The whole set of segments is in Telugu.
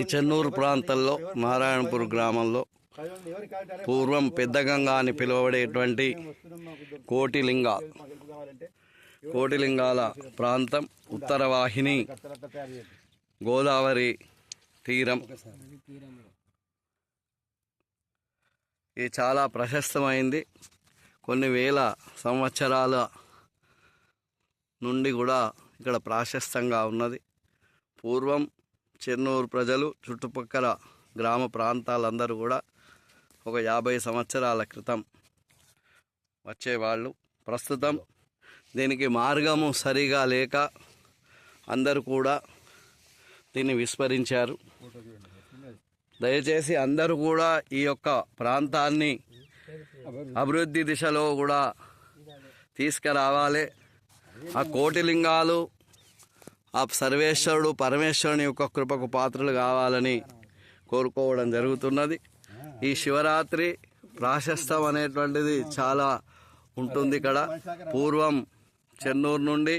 ఈ చెన్నూరు ప్రాంతంలో నారాయణపూర్ గ్రామంలో పూర్వం పెద్దగంగా అని పిలువబడేటువంటి కోటిలింగ కోటిలింగాల ప్రాంతం ఉత్తర వాహిని గోదావరి తీరం. ఇది చాలా ప్రశస్తమైంది. కొన్ని వేల సంవత్సరాల నుండి కూడా ఇక్కడ ప్రాశస్తంగా ఉన్నది. పూర్వం చెన్నూరు ప్రజలు చుట్టుపక్కల గ్రామ ప్రాంతాలందరూ కూడా ఒక యాభై సంవత్సరాల క్రితం వచ్చేవాళ్ళు ప్రస్తుతం దీనికి మార్గము సరిగా లేక అందరూ కూడా దీన్ని విస్మరించారు. దయచేసి అందరూ కూడా ఈ యొక్క ప్రాంతాన్ని అభివృద్ధి దిశలో కూడా తీసుకురావాలి. ఆ కోటిలింగాలు ఆ సర్వేశ్వరుడు పరమేశ్వరుని యొక్క కృపకు పాత్రలు కావాలని కోరుకోవడం జరుగుతున్నది. ఈ శివరాత్రి ప్రాశస్తం అనేటువంటిది చాలా ఉంటుంది ఇక్కడ. పూర్వం చెన్నూరు నుండి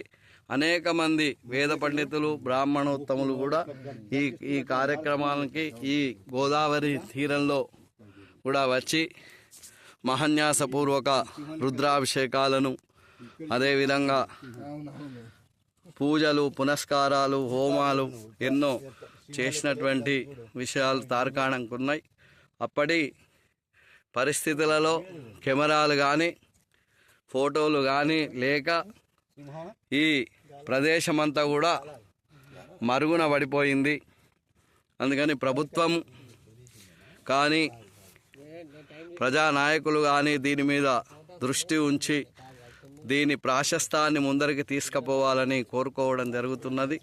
అనేక మంది వేద పండితులు బ్రాహ్మణోత్తములు కూడా ఈ ఈ కార్యక్రమానికి ఈ గోదావరి తీరంలో కూడా వచ్చి మహన్యాసపూర్వక రుద్రాభిషేకాలను అదేవిధంగా పూజలు పునస్కారాలు హోమాలు ఎన్నో చేసినటువంటి విషయాలు తార్కాణంకు ఉన్నాయి అప్పటి పరిస్థితులలో కెమెరాలు కానీ ఫోటోలు కానీ లేక ఈ ప్రదేశమంతా కూడా మరుగున పడిపోయింది. అందుకని ప్రభుత్వం కానీ ప్రజానాయకులు కానీ దీని మీద దృష్టి ఉంచి దీని ప్రాశస్తాన్ని ముందరికి తీసుకుపోవాలని కోరుకోవడం జరుగుతున్నది.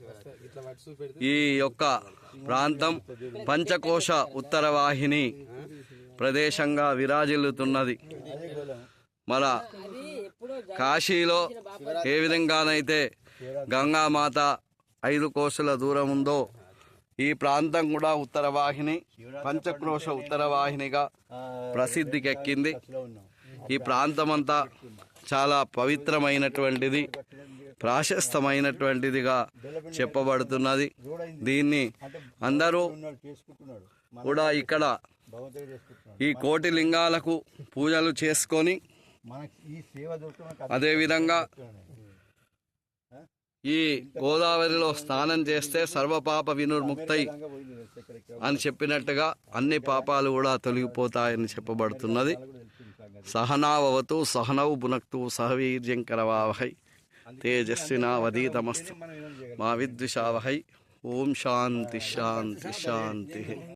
ఈ యొక్క ప్రాంతం పంచకోశ ఉత్తర వాహిని ప్రదేశంగా విరాజిల్లుతున్నది. మన కాశీలో ఏ విధంగానైతే గంగామాత ఐదు కోసుల దూరం ఉందో ఈ ప్రాంతం కూడా ఉత్తర వాహిని పంచక్రోశ ఉత్తర వాహినిగా ప్రసిద్ధికెక్కింది. ఈ ప్రాంతమంతా చాలా పవిత్రమైనటువంటిది ప్రాశస్తమైనటువంటిదిగా చెప్పబడుతున్నది. దీన్ని అందరూ కూడా ఇక్కడ ఈ కోటి లింగాలకు పూజలు చేసుకొని అదేవిధంగా ఈ గోదావరిలో స్నానం చేస్తే సర్వపాప వినుర్ముక్తై అని చెప్పినట్టుగా అన్ని పాపాలు కూడా తొలగిపోతాయని చెప్పబడుతున్నది. సహనావతు సహనౌ భునక్తు సహవీర్యంకరవావహై తేజస్వినావధీతమస్తు మా విద్విషావహై ఓం శాంతి శాంతి శాంతి.